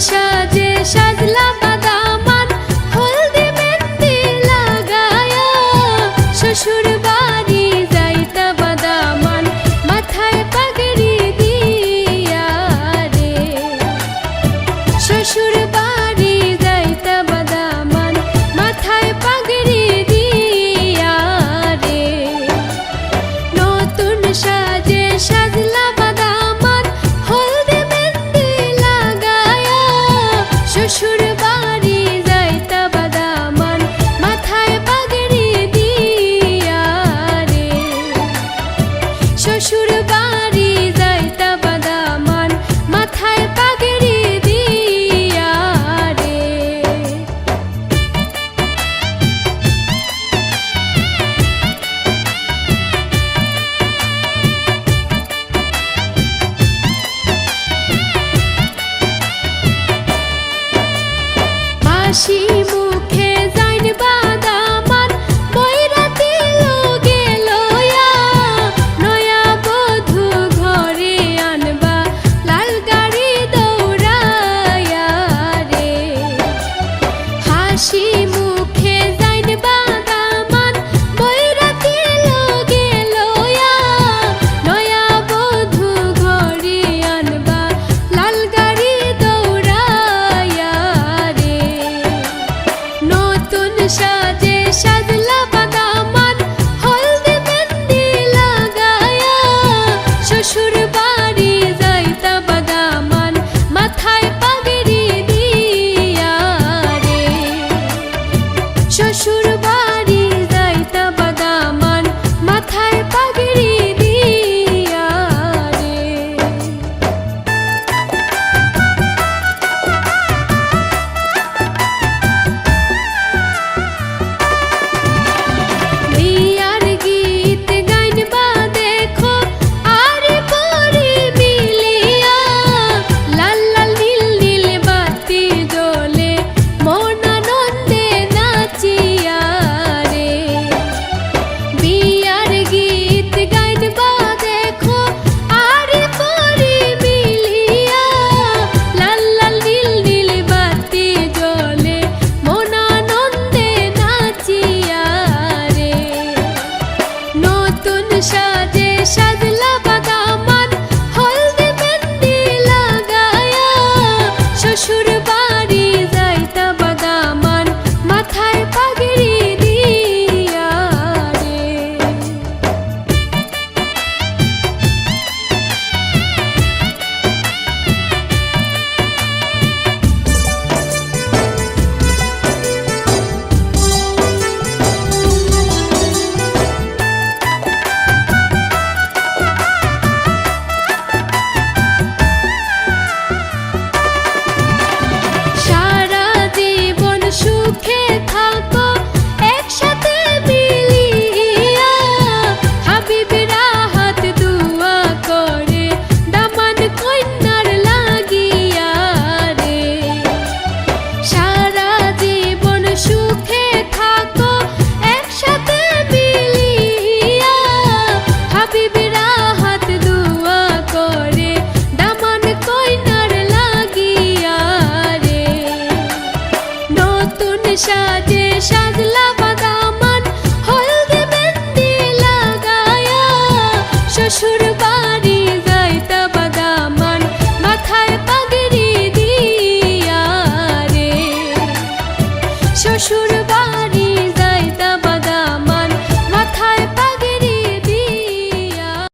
夏天。মুখে যাইন বাদামান বৈরাতি লোগে লয়া, নয়া বধু ঘরে আনবা। লাল গাড়ি দৌড়ায়া রে। হাসি